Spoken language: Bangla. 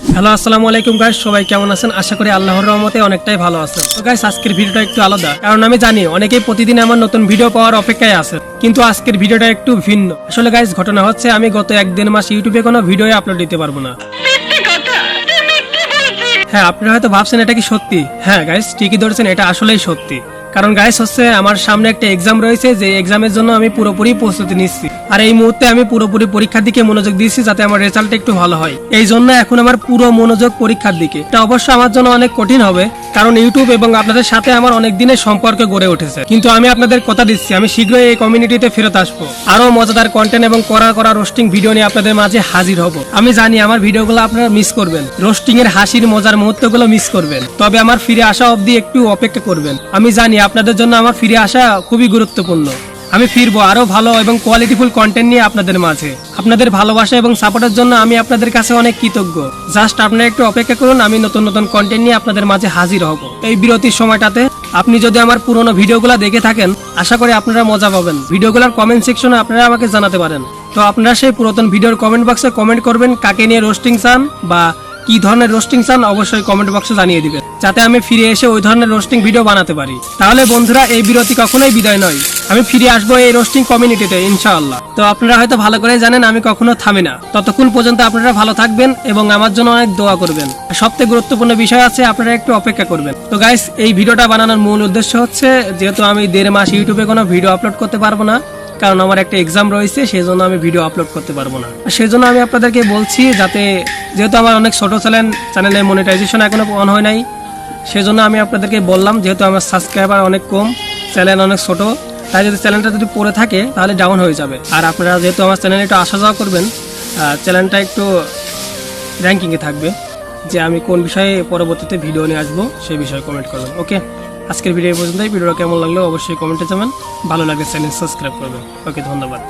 হ্যালো, আসসালামু আলাইকুম গাইস সবাই কেমন আছেন? আশা করি আল্লাহর রহমতে অনেকটাই ভালো আছেন। তো গাইস আজকের ভিডিওটা একটু আলাদা, কারণ আমি জানি অনেকেই প্রতিদিন আমার নতুন ভিডিও পাওয়ার অপেক্ষায় আছে কিন্তু আজকের ভিডিওটা একটু ভিন্ন। আসলে গাইস ঘটনা হচ্ছে আমি গত এক দেড় মাস ইউটিউবে কোনো ভিডিও আপলোড দিতে পারব না। হ্যাঁ আপনারা হয়তো ভাবছেন এটা কি সত্যি? হ্যাঁ গাইস ঠিকই ধরেছেন, এটা আসলেই সত্যি। কারণ গাইস হচ্ছে আমার সামনে একটা এক্সাম রয়েছে, যে এক্সামের জন্য আমি পুরোপুরি প্রস্তুতি নিচ্ছি। আর এই মুহূর্তে আমি পুরোপুরি পরীক্ষার দিকে মনোযোগ দিচ্ছি যাতে আমার রেজাল্ট একটু ভালো হয়। এই জন্য এখন আমার পুরো মনোযোগ পরীক্ষার দিকে। এটা অবশ্য আমার জন্য অনেক কঠিন হবে, কারণ ইউটিউব এবং আপনাদের সাথে আমার অনেক দিনের সম্পর্ক গড়ে উঠেছে। কিন্তু আমি আপনাদের কথা দিচ্ছি, আমি শীঘ্রই এই কমিউনিটিতে ফেরত আসব। আরও মজাদার কন্টেন্ট এবং করা করা রোস্টিং ভিডিও নিয়ে আপনাদের মাঝে হাজির হব। আমি জানি আমার ভিডিওগুলো আপনারা মিস করবেন। রোস্টিং এর হাসির মজার মুহূর্তগুলো মিস করবেন। তবে আমার ফিরে আসা অবধি একটু অপেক্ষা করবেন। আমি জানি আপনাদের জন্য আমার ফিরে আসা খুবই গুরুত্বপূর্ণ। আমি ফিরবো আরও ভালো এবং কোয়ালিটিফুল কন্টেন্ট নিয়ে আপনাদের মাঝে। আপনাদের ভালোবাসা এবং সাপোর্টের জন্য আমি আপনাদের কাছে অনেক কৃতজ্ঞ। জাস্ট আপনারা একটু অপেক্ষা করুন, আমি নতুন নতুন কন্টেন্ট নিয়ে আপনাদের মাঝে হাজির হব। এই বিরতির সময়টাতে আপনি যদি আমার পুরনো ভিডিওগুলো দেখে থাকেন, আশা করি আপনারা মজা পাবেন। ভিডিওগুলোর কমেন্ট সেকশনে আপনারা আমাকে জানাতে পারেন। তো আপনারা সেই পুরাতন ভিডিওর কমেন্ট বক্সে কমেন্ট করবেন, কাকে নিয়ে রোস্টিং চান বা কি ধরনের রোস্টিং চান অবশ্যই কমেন্ট বক্সে জানিয়ে দিবেন। যাতে আমি ফিরে এসে ওই ধরনের রোস্টিং ভিডিও বানাতে পারি। তাহলে বন্ধুরা, এই বিরতি কখনোই বিদায় নয়। আমি ফিরে আসব এই রোস্টিং কমিউনিটিতে ইনশাআল্লাহ। তো আপনারা হয়তো ভালো করে জানেন, আমি কখনো থামি না। ততক্ষণ পর্যন্ত আপনারা ভালো থাকবেন এবং আমার জন্য অনেক দোয়া করবেন। সবথেকে গুরুত্বপূর্ণ বিষয় আছে, আপনারা একটু অপেক্ষা করবেন। তো গাইস এই ভিডিওটা বানানোর মূল উদ্দেশ্য হচ্ছে, যেহেতু আমি দেড় মাস ইউটিউবে কোনো ভিডিও আপলোড করতে পারব না, কারণ আমার একটা এক্সাম রয়েছে সেই জন্য আমি ভিডিও আপলোড করতে পারব না। আর সেই জন্য আমি আপনাদেরকে বলছি, যাতে যেহেতু আমার অনেক ছোটো চ্যানেল চ্যানেলে মনিটাইজেশন এখনও অন হয় নাই সেই জন্য আমি আপনাদেরকে বললাম, যেহেতু আমার সাবস্ক্রাইবার অনেক কম, চ্যানেল অনেক ছোট, তাই যদি চ্যানেলটা যদি পড়ে থাকে, তাহলে ডাউন হয়ে যাবে। আর আপনারা যেহেতু আমার চ্যানেলে একটু আসা যাওয়া করবেন চ্যানেলটা একটু র্যাঙ্কিংয়ে থাকবে, যে আমি কোন বিষয়ে পরবর্তীতে ভিডিও নিয়ে আসব, সেই বিষয়ে কমেন্ট করবেন ওকে আজকের ভিডিও এই পর্যন্তই, ভিডিওটা কেমন লাগল অবশ্যই কমেন্টে জানাবেন, ভালো লাগলে চ্যানেল সাবস্ক্রাইব করবেন ওকে ধন্যবাদ।